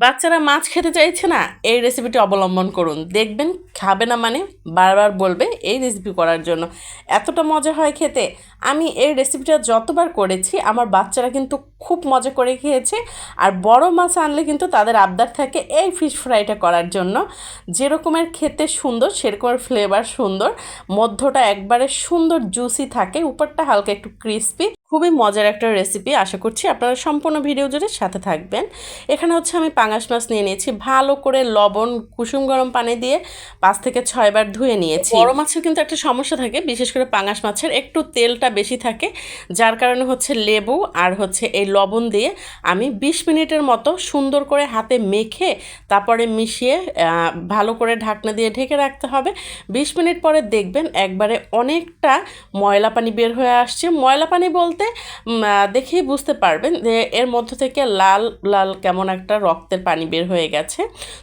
বাচ্চারা মাছ খেতে চাইছে না, এই রেসিপিটি অবলম্বন করুন। দেখবেন খাবে না মানে বারবার বলবে এই রেসিপি করার জন্য। এতটা মজা হয় খেতে। আমি এই রেসিপিটা যতবার করেছি, আমার বাচ্চারা কিন্তু খুব মজা করে খেয়েছে। আর বড় মাছ আনলে কিন্তু তাদের আবদার থাকে এই ফিশ ফ্রাইটা করার জন্য। যেরকমের খেতে সুন্দর, সেরকমের ফ্লেভার সুন্দর। মধ্যটা একবারে সুন্দর জুসি থাকে। উপরটা হালকা একটু ক্রিস্পি খুবই মজার একটা রেসিপি আশা করছি আপনারা সম্পূর্ণ ভিডিও জুড়ে সাথে থাকবেন। এখানে হচ্ছে আমি পাঙাশ মাছ নিয়ে নিয়েছি, ভালো করে লবণ, কুসুম গরম পানি দিয়ে পাঁচ থেকে ছয়বার ধুয়ে নিয়েছি। বড় মাছের কিন্তু একটা সমস্যা থাকে, বিশেষ করে পাঙাশ মাছের একটু তেলটা বেশি থাকে, যার কারণে হচ্ছে লেবু আর হচ্ছে এই লবণ দিয়ে আমি বিশ মিনিটের মতো সুন্দর করে হাতে মেখে তারপরে মিশিয়ে ভালো করে ঢাকনা দিয়ে ঢেকে রাখতে হবে। বিশ মিনিট পরে দেখবেন একবারে অনেকটা ময়লা পানি বের হয়ে আসছে। ময়লা পানি বলতে দেখেই বুঝতে পারবেন যে এর মধ্য থেকে লাল লাল কেমন একটা রক্তের পানি বের হয়ে গেছে।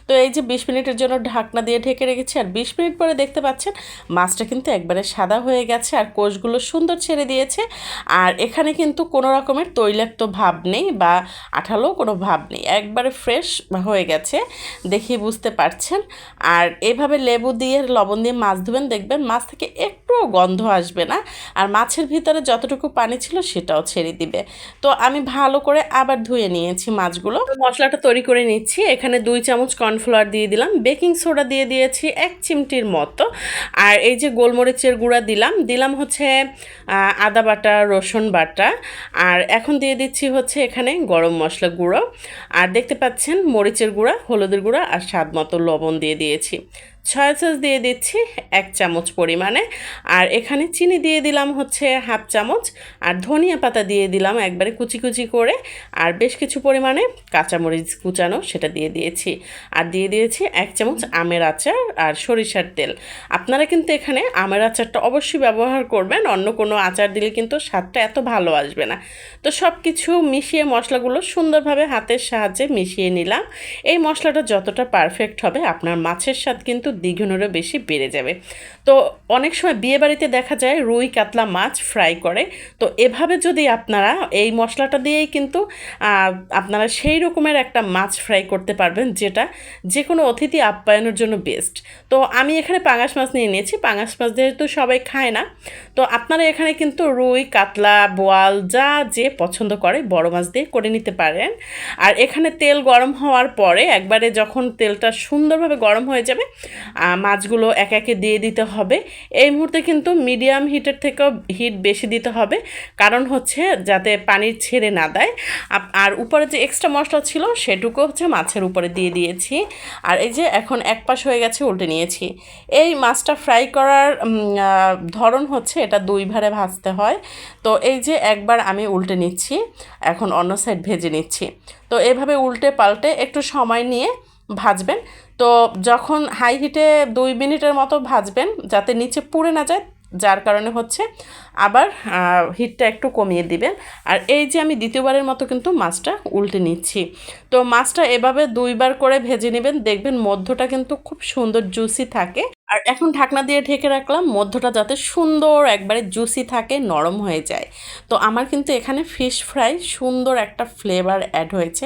তো এই যে বিশ মিনিটের জন্য ঢাকনা দিয়ে ঢেকে রেখেছি, আর বিশ মিনিট পরে দেখতে পাচ্ছেন মাছটা কিন্তু একবারে সাদা হয়ে গেছে, আর কোষগুলো সুন্দর ছেড়ে দিয়েছে। আর এখানে কিন্তু কোনো রকমের তৈলাক্ত ভাব নেই বা আঠালো কোনো ভাব নেই, একবারে ফ্রেশ হয়ে গেছে দেখে বুঝতে পারছেন। আর এভাবে লেবু দিয়ে লবণ দিয়ে মাছ ধুবেন, দেখবেন মাছ থেকে একটুও গন্ধ আসবে না। আর মাছের ভিতরে যতটুকু পানি ছিল সেটাও ছেড়ে দিবে। তো আমি ভালো করে আবার ধুয়ে নিয়েছি মাছগুলো। মশলাটা তৈরি করে নিচ্ছি। এখানে দুই চামচ কর্নফ্লাওয়ার দিয়ে দিলাম। বেকিং সোডা দিয়ে দিয়েছি এক চিমটির মতো। আর এই যে গোলমরিচের গুঁড়া দিলাম। দিলাম হচ্ছে আদা বাটা, রসুন বাটা। আর এখন দিয়ে দিচ্ছি হচ্ছে এখানে গরম মশলা গুঁড়ো। আর দেখতে পাচ্ছেন মরিচের গুঁড়া, হলুদের গুঁড়া আর স্বাদ মতো লবণ দিয়ে দিয়েছি। ছয় সস দিয়ে দিচ্ছি এক চামচ পরিমাণে। আর এখানে চিনি দিয়ে দিলাম হচ্ছে হাফ চামচ। আর ধনিয়া পাতা দিয়ে দিলাম একবারে কুচি কুচি করে। আর বেশ কিছু পরিমাণে কাঁচামরিচ কুচানো সেটা দিয়ে দিয়েছি। আর দিয়ে দিয়েছি এক চামচ আমের আচার আর সরিষার তেল। আপনারা কিন্তু এখানে আমের আচারটা অবশ্যই ব্যবহার করবেন, অন্য কোনো আচার দিলে কিন্তু স্বাদটা এত ভালো আসবে না। তো সব কিছু মিশিয়ে মশলাগুলো সুন্দরভাবে হাতের সাহায্যে মিশিয়ে নিলাম। এই মশলাটা যতটা পারফেক্ট হবে আপনার মাছের স্বাদ কিন্তু দ্বিগুণেরও বেশি বেড়ে যাবে। তো অনেক সময় বিয়েবাড়িতে দেখা যায় রুই কাতলা মাছ ফ্রাই করে। তো এভাবে যদি আপনারা এই মশলাটা দিয়েই কিন্তু আপনারা সেই রকমের একটা মাছ ফ্রাই করতে পারবেন, যেটা যে কোনো অতিথি আপ্যায়নের জন্য বেস্ট তো আমি এখানে পাঙাশ মাছ নিয়ে নিয়েছি, পাঙাশ মাছ যেহেতু সবাই খায় না, তো আপনারা এখানে কিন্তু রুই, কাতলা, বোয়াল, যা যে পছন্দ করে বড় মাছ দিয়ে করে নিতে পারেন। আর এখানে তেল গরম হওয়ার পরে একবারে যখন তেলটা সুন্দরভাবে গরম হয়ে যাবে মাছগুলো এক একে দিয়ে দিতে হবে। এই মুহূর্তে কিন্তু মিডিয়াম হিটের থেকেও হিট বেশি দিতে হবে। কারণ হচ্ছে যাতে পানির ছেড়ে না দেয়। আর উপরে যে এক্সট্রা মশলা ছিল, সেটুকু হচ্ছে মাছের উপরে দিয়ে দিয়েছি। আর এই যে এখন এক পাশ হয়ে গেছে, উল্টে নিয়েছি। এই মাছটা ফ্রাই করার ধরন হচ্ছে এটা দুই ভারে ভাজতে হয়। তো এই যে একবার আমি উল্টে নিচ্ছি, এখন অন্য সাইড ভেজে নিচ্ছি। তো এভাবে উল্টে পাল্টে একটু সময় নিয়ে ভাজবেন। তো যখন হাই হিটে দুই মিনিটের মতো ভাজবেন, যাতে নিচে পুড়ে না যায়, যার কারণে হচ্ছে আবার হিটটা একটু কমিয়ে দিবেন। আর এই যে আমি দ্বিতীয়বারের মতো কিন্তু মাছটা উল্টে নিচ্ছি। তো মাছটা এভাবে দুইবার করে ভেজে নেবেন। দেখবেন মধ্যটা কিন্তু খুব সুন্দর জুসি থাকে। আর এখন ঢাকনা দিয়ে ঢেকে রাখলাম, মধ্যটা যাতে সুন্দর একবারে জুসি থাকে, নরম হয়ে যায়। তো আমার কিন্তু এখানে ফিশ ফ্রাই সুন্দর একটা ফ্লেভার অ্যাড হয়েছে।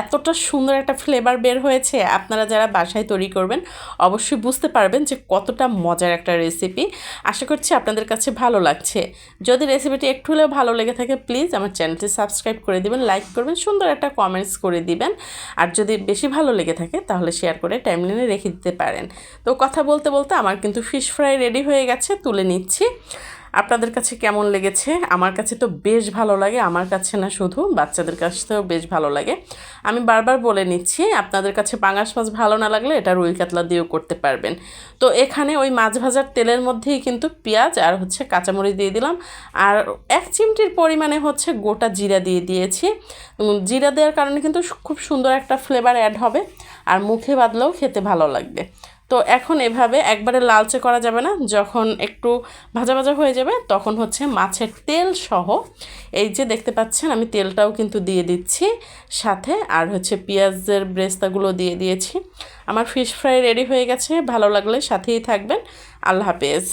এতটা সুন্দর একটা ফ্লেভার বের হয়েছে, আপনারা যারা বাসায় তৈরি করবেন, অবশ্যই বুঝতে পারবেন যে কতটা মজার একটা রেসিপি আশা করছি আপনাদের কাছে ভালো লাগছে। যদি রেসিপিটি একটু হলেও ভালো লেগে থাকে প্লিজ আমার চ্যানেলটি সাবস্ক্রাইব করে দিবেন লাইক করবেন, সুন্দর একটা কমেন্টস করে দিবেন। আর যদি বেশি ভালো লেগে থাকে, তাহলে শেয়ার করে টাইমলাইনে রেখে দিতে পারেন। তো কথা বলতে বলতে আমার কিন্তু ফিশ ফ্রাই রেডি হয়ে গেছে, তুলে নিচ্ছি। আপনাদের কাছে কেমন লেগেছে? আমার কাছে তো বেশ ভালো লাগে, আমার কাছে না শুধু, বাচ্চাদের কাছেও বেশ ভালো লাগে। আমি বারবার বলে নিচ্ছি, আপনাদের কাছে পাঙাশ মাছ ভালো না লাগলে এটা রুই কাতলা দিয়েও করতে পারবেন। তো এখানে ওই মাছ ভাজার তেলের মধ্যেই কিন্তু পেঁয়াজ আর হচ্ছে কাঁচামরিচ দিয়ে দিলাম। আর এক চিমটির পরিমাণে হচ্ছে গোটা জিরা দিয়ে দিয়েছি। জিরা দেওয়ার কারণে কিন্তু খুব সুন্দর একটা ফ্লেভার অ্যাড হবে। আর মুখে বাঁধলেও খেতে ভালো লাগবে। তো এখন এভাবে একবারে লালচে করা যাবে না। যখন একটু ভাজা ভাজা হয়ে যাবে, তখন হচ্ছে মাছের তেল সহ এই যে দেখতে পাচ্ছেন, আমি তেলটাও কিন্তু দিয়ে দিচ্ছি সাথে, আর হচ্ছে পেঁয়াজের ব্রেস্তাগুলো দিয়ে দিয়েছি। আমার ফিশ ফ্রাই রেডি হয়ে গেছে, ভালো লাগলে সাথেই থাকবেন। আল্লাহ হাফেজ।